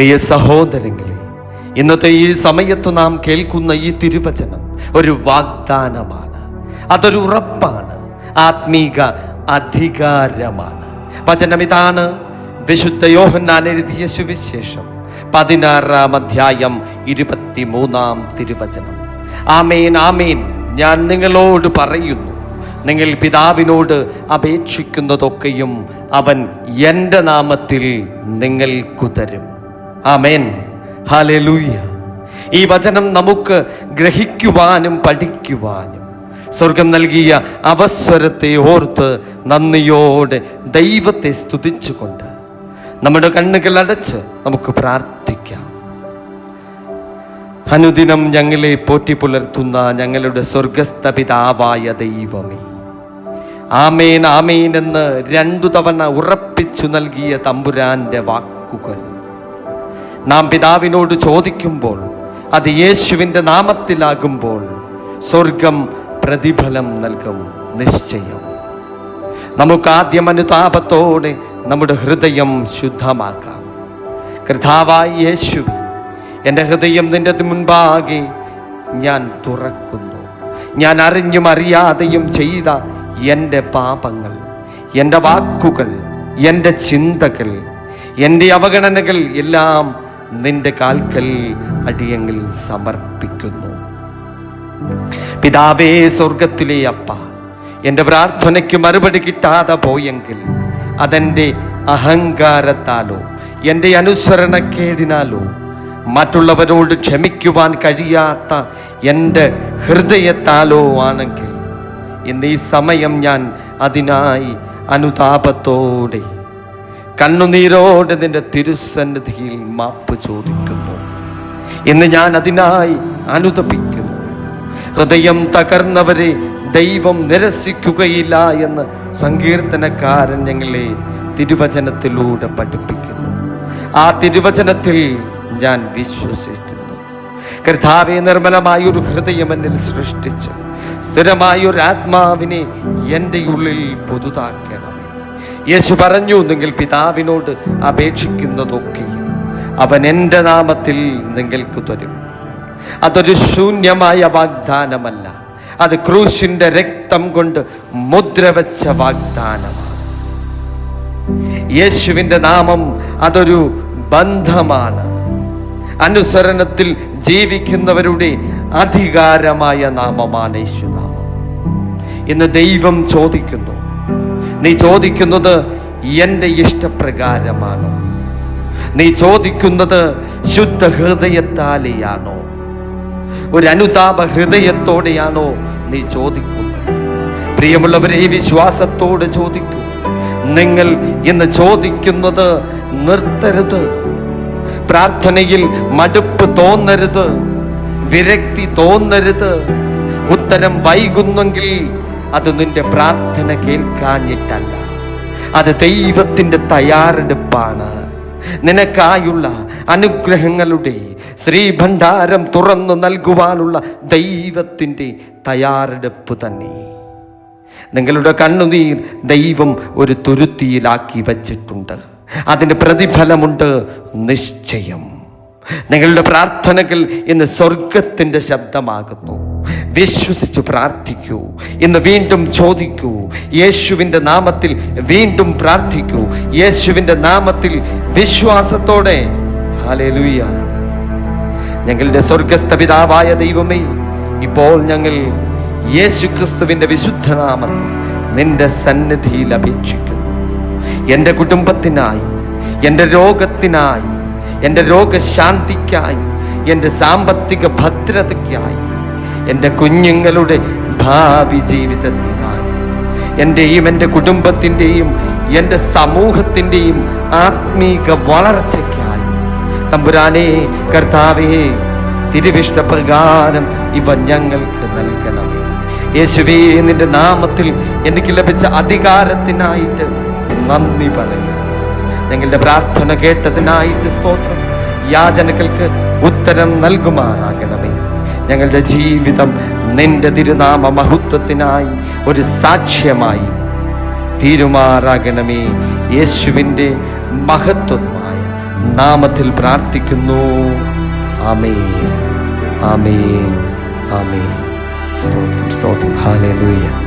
പ്രിയ സഹോദരങ്ങളെ ഇന്നത്തെ ഈ സമയത്ത് നാം കേൾക്കുന്ന ഈ തിരുവചനം ഒരു വാഗ്ദാനമാണ്. അതൊരു ഉറപ്പാണ്. ആത്മീക അധികാരമാണ്. വചനം ഇതാണ്. വിശുദ്ധ യോഹന്നാൻ എഴുതിയ സുവിശേഷം പതിനാറാം അധ്യായം ഇരുപത്തി മൂന്നാം തിരുവചനം. ആമേൻ ആമേൻ. ഞാൻ നിങ്ങളോട് പറയുന്നു നിങ്ങൾ പിതാവിനോട് അപേക്ഷിക്കുന്നതൊക്കെയും അവൻ എന്റെ നാമത്തിൽ നിങ്ങൾക്കു തരും. ആമേൻ. ഹാലൂയ ഈ വചനം നമുക്ക് ഗ്രഹിക്കുവാനും പഠിക്കുവാനും സ്വർഗം നൽകിയ അവസരത്തെ ഓർത്ത് നന്ദിയോടെ ദൈവത്തെ സ്തുതിച്ചുകൊണ്ട് നമ്മുടെ കണ്ണുകൾ അടച്ച് നമുക്ക് പ്രാർത്ഥിക്കാം. അനുദിനം ഞങ്ങളെ പോറ്റി പുലർത്തുന്ന ഞങ്ങളുടെ സ്വർഗസ്ഥ പിതാവായ ദൈവമേ. ആമേൻ ആമേൻ എന്ന് രണ്ടു തവണ ഉറപ്പിച്ചു നൽകിയ തമ്പുരാന്റെ വാക്കുകൾ. നാം പിതാവിനോട് ചോദിക്കുമ്പോൾ അത് യേശുവിന്റെ നാമത്തിലാകുമ്പോൾ സ്വർഗം പ്രതിഫലം നൽകും നിശ്ചയം. നമുക്ക് ആദ്യം അനുതാപത്തോടെ നമ്മുടെ ഹൃദയം ശുദ്ധമാക്കാം. കൃതാവായി യേശു എന്റെ ഹൃദയം നിന്റെ മുൻപാകെ ഞാൻ തുറക്കുന്നു. ഞാൻ അറിഞ്ഞും അറിയാതെയും ചെയ്ത എന്റെ പാപങ്ങൾ എന്റെ വാക്കുകൾ എന്റെ ചിന്തകൾ എന്റെ അവഗണനകൾ എല്ലാം നിന്റെ കാൽക്കൽ അടിയങ്ങൾ സമർപ്പിക്കുന്നു. പിതാവേ സ്വർഗത്തിലെ അപ്പ എന്റെ പ്രാർത്ഥനയ്ക്ക് മറുപടി കിട്ടാതെ പോയെങ്കിൽ അതെന്റെ അഹങ്കാരത്താലോ എന്റെ അനുസരണക്കേടിനാലോ മറ്റുള്ളവരോട് ക്ഷമിക്കുവാൻ കഴിയാത്ത എന്റെ ഹൃദയത്താലോ ആണെങ്കിൽ ഇന്ന് ഈ സമയം ഞാൻ അതിനായി അനുതാപത്തോടെ കണ്ണുനീരോടെ നിന്റെ തിരുസന്നിധിയിൽ മാപ്പ് ചോദിക്കുന്നു. ഇന്ന് ഞാൻ അതിനായി അനുതപിക്കുന്നു. ഹൃദയം തകർന്നവരെ ദൈവം നിരസിക്കുകയില്ല എന്ന് സങ്കീർത്തനക്കാരൻ ഞങ്ങളെ തിരുവചനത്തിലൂടെ പഠിപ്പിക്കുന്നു. ആ തിരുവചനത്തിൽ ഞാൻ വിശ്വസിക്കുന്നു. കർത്താവെ നിർമ്മലമായ ഒരു ഹൃദയം എന്നിൽ സൃഷ്ടിച്ച് സ്ഥിരമായ ഒരു ആത്മാവിനെ എന്റെ ഉള്ളിൽ പുതുതാക്കണം. യേശു പറഞ്ഞു നിങ്ങൾ പിതാവിനോട് അപേക്ഷിക്കുന്നതൊക്കെയും അവൻ എന്റെ നാമത്തിൽ നിങ്ങൾക്ക് തരും. അതൊരു ശൂന്യമായ വാഗ്ദാനമല്ല. അത് ക്രൂശിന്റെ രക്തം കൊണ്ട് മുദ്ര വെച്ച വാഗ്ദാനമാണ്. യേശുവിന്റെ നാമം അതൊരു ബന്ധമാണ്. അനുസരണത്തിൽ ജീവിക്കുന്നവരുടെ അധികാരമായ നാമമാണ് യേശുനാമം. ഇന്ന് ദൈവം ചോദിക്കുന്നു നീ ചോദിക്കുന്നത് എന്റെ ഇഷ്ടപ്രകാരമാണോ? നീ ചോദിക്കുന്നത് ശുദ്ധ ഹൃദയത്താലെയാണോ? ഒരു അനുതാപ ഹൃദയത്തോടെയാണോ നീ ചോദിക്കുന്നത്? പ്രിയമുള്ളവരെ ഈ വിശ്വാസത്തോട് ചോദിക്കൂ. നിങ്ങൾ ഇന്ന് ചോദിക്കുന്നത് നിർത്തരുത്. പ്രാർത്ഥനയിൽ മടുപ്പ് തോന്നരുത്. വിരക്തി തോന്നരുത്. ഉത്തരം വൈകുന്നെങ്കിൽ അത് നിന്റെ പ്രാർത്ഥന കേൾക്കാഞ്ഞിട്ടല്ല. അത് ദൈവത്തിന്റെ തയ്യാറെടുപ്പാണ്. നിനക്കായുള്ള അനുഗ്രഹങ്ങളുടെ ശ്രീഭണ്ഡാരം തുറന്നു നൽകുവാനുള്ള ദൈവത്തിന്റെ തയ്യാറെടുപ്പ് തന്നെ. നിങ്ങളുടെ കണ്ണുനീർ ദൈവം ഒരു തുരുത്തിയിലാക്കി വച്ചിട്ടുണ്ട്. അതിന് പ്രതിഫലമുണ്ട് നിശ്ചയം. നിങ്ങളുടെ പ്രാർത്ഥനകൾ ഇന്ന് സ്വർഗത്തിന്റെ ശബ്ദമാകുന്നു. വിശ്വസിച്ച് പ്രാർത്ഥിക്കൂ. ഇന്ന് വീണ്ടും ചോദിക്കൂ. യേശുവിന്റെ നാമത്തിൽ വീണ്ടും പ്രാർത്ഥിക്കൂ. യേശുവിന്റെ നാമത്തിൽ വിശ്വാസത്തോടെ. ഹല്ലേലൂയ. ഞങ്ങളുടെ സ്വർഗസ്ഥ പിതാവായ ദൈവമേ ഇപ്പോൾ ഞങ്ങൾ യേശു ക്രിസ്തുവിന്റെ വിശുദ്ധനാമത്തിൽ നിന്റെ സന്നിധിയിൽ അപേക്ഷിക്കുന്നു. എന്റെ കുടുംബത്തിനായി എന്റെ രോഗത്തിനായി എന്റെ രോഗശാന്തിക്കായി എന്റെ സാമ്പത്തിക ഭദ്രതയ്ക്കായി എന്റെ കുഞ്ഞുങ്ങളുടെ ഭാവി ജീവിതത്തിനായി എന്റെയും എന്റെ കുടുംബത്തിന്റെയും എന്റെ സമൂഹത്തിന്റെയും ആത്മീക വളർച്ചയ്ക്കായി. തമ്പുരാനെ കർത്താവേ തിരുവിഷ്ട പ്രകാരം ഇവ ഞങ്ങൾക്ക് നൽകണമേ. യേശുവേ നിന്റെ നാമത്തിൽ എനിക്ക് ലഭിച്ച അധികാരത്തിനായിട്ട് നന്ദി പറയുന്നു. ഞങ്ങളുടെ പ്രാർത്ഥന കേട്ടതിനായിട്ട് സ്തോത്രം. യാചനകൾക്ക് ഉത്തരം നൽകുമാറാകണമേ. ഞങ്ങളുടെ ജീവിതം നിന്റെ തിരുനാമ മഹത്വത്തിനായി ഒരു സാക്ഷ്യമായി തീരുമാറാകണമേ. യേശുവിന്റെ മഹത്വമായ നാമത്തിൽ പ്രാർത്ഥിക്കുന്നു. ആമേ ആമേ ആമേ സ്തോത്രം സ്തോത്രം. ഹാലേ